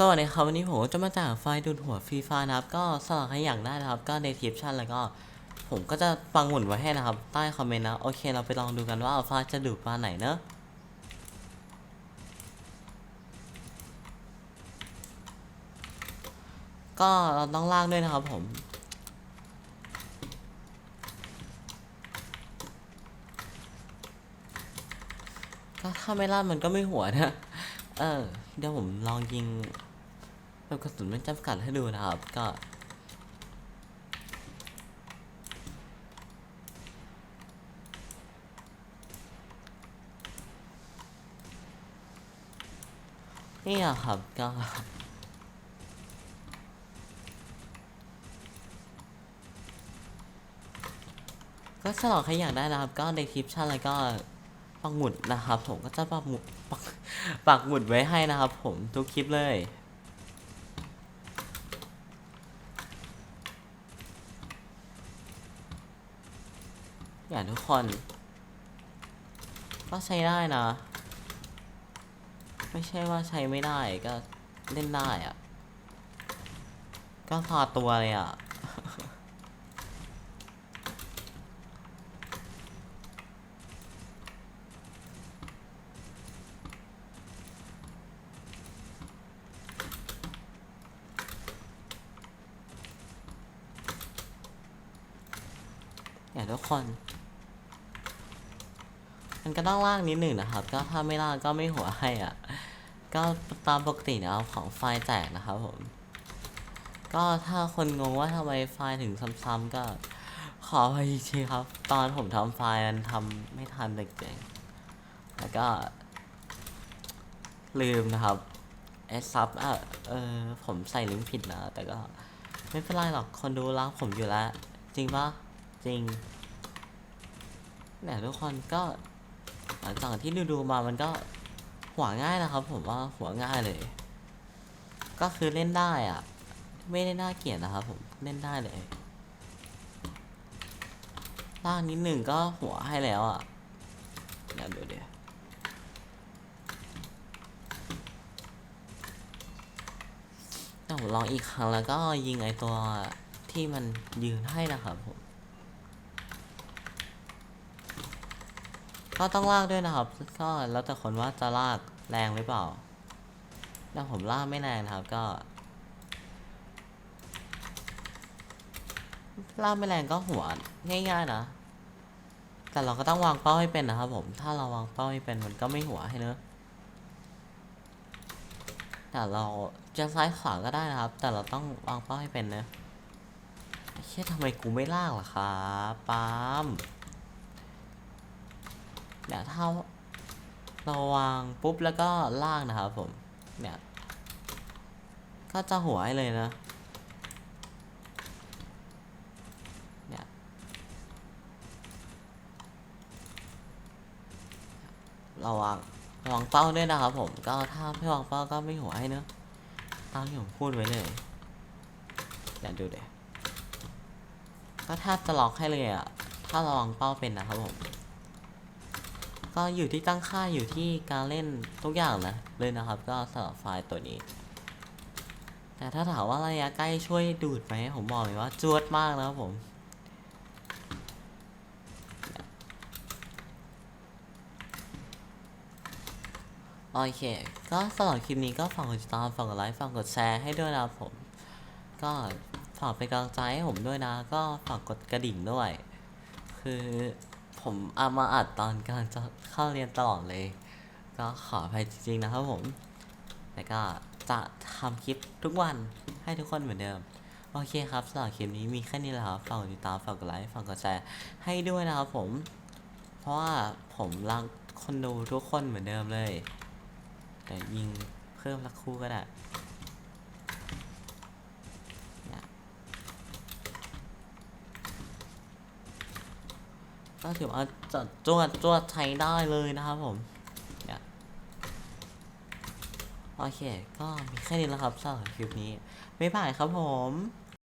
สวัสดีครับวันนี้ผมจะมาจากไฟดูดหัวฟรีไฟนะครับ ก็สลักให้อย่างได้นะครับ ก็ในทิปชั่นแล้วก็ ผมก็จะฟังหมุนไว้ให้นะครับ ใต้คอมเมนต์นะ โอเคเราไปลองดูกันว่าฟ้าจะดูดมาไหนเนอะก็เราต้องลากด้วยนะครับผมก็ถ้าไม่ลั่นมันก็ไม่หัวนะ เออ เดี๋ยวผมลองยิง แบบกระสุนไม่จำกัดให้ดูนะครับก็นี่อะครับก็ก็สลอกใครอยากได้นะครับ ก็ในคลิปชั่นแล้วก็ปักหมุดนะครับ ผมก็จะปักหมุดปักปักหมุดไว้ให้นะครับ ผมทุกคลิปเลย อย่าทุกคน ก็ใช้ได้นะ ไม่ใช่ว่าใช้ไม่ได้ก็เล่นได้อะก็พอตัวเลยอะอยากทุกคน มันก็ต้องลากนิดหนึ่งนะครับ ก็ถ้าไม่ลากก็ไม่หัวให้อะ ก็ตามปกตินะครับของไฟล์แตกนะครับผม ก็ถ้าคนงงว่าทำไมไฟล์ถึงซ้ำๆก็ขอไปทีครับ ตอนผมทำไฟล์มันทำไม่ทันเด็กๆแล้วก็ ลืมนะครับเอสซับอะเออผมใส่ลิงก์ผิดนะ แต่ก็ไม่เป็นไรหรอกคนดูรักผมอยู่แล้ว จริงปะจริงเนี่ยทุกคนก็ หลังจากที่ดูดูๆมามันก็หัวง่ายนะครับ ผมว่าหัวง่ายเลย ก็คือเล่นได้อะไม่ได้น่าเกลียดนะครับ ผมเล่นได้เลยล่างนิดหนึ่งก็หัวให้แล้วอะเดี๋ยวเดี๋ยวเดี๋ยวผมลองอีกครั้งแล้วก็ยิงไอตัวที่มันยืนให้นะครับผม ก็ต้องลากด้วยนะครับ ก็แล้วแต่คนว่าจะลากแรงหรือเปล่าถ้าผมลากไม่แรงนะครับก็ลากไม่แรงก็หัวง่ายๆนะ แต่เราก็ต้องวางเป้าให้เป็นนะครับผม ถ้าเราวางเป้าให้เป็นมันก็ไม่หัวให้เนอะแต่เราจะซ้ายขวาก็ได้นะครับ แต่เราต้องวางเป้าให้เป็นนะเชี่ยทำไมกูไม่ลากล่ะครับปาล์ม เนี่ยถ้าเราวางปุ๊บแล้วก็ลางนะครับผม เนี่ย ก็จะหัวให้เลยนะ เนี่ย เราวางวางเป้าด้วยนะครับผม ก็ถ้าไม่วางเป้าก็ไม่หัวให้เนอะตามที่ผมพูดไว้เลยเดี๋ยวดูเดี๋ยวก็แทบจะล็อกให้เลยอะถ้าเราวางเป้าเป็นนะครับผม ก็อยู่ที่ตั้งค่าอยู่ที่การเล่นทุกอย่างนะเลยนะครับ ก็สำหรับไฟล์ตัวนี้ แต่ถ้าถามว่าระยะใกล้ช่วยดูดไหมผมบอกเลยว่าจวดมากนะครับผมโอเค ก็สำหรับคลิปนี้ก็ฝากกดติดตาม ฝากกดไลค์ ฝากกดแชร์ให้ด้วยนะครับผม ก็ฝากเป็นกำลังใจให้ผมด้วยนะ ก็ฝากกดกระดิ่งด้วย คือ ผมเอามาอัดตอนกำลังจะเข้าเรียนตลอดเลย ก็ขออภัยจริงๆนะครับผมแต่ก็จะทำคลิปทุกวันให้ทุกคนเหมือนเดิม โอเคครับสำหรับคลิปนี้มีแค่นี้แหละครับฝากติดตามฝากกดไลค์ฝากกดแชร์ให้ด้วยนะครับผม เพราะว่าผมรักคนดูทุกคนเหมือนเดิมเลย แต่ยิงเพิ่มละคู่ก็ได้เนี่ย ก็ถือว่าจะจวดจวดใช้ได้เลยนะครับผมโอเค ก็มีแค่นี้แล้วครับสำหรับคลิปนี้บ๊ายบายครับผม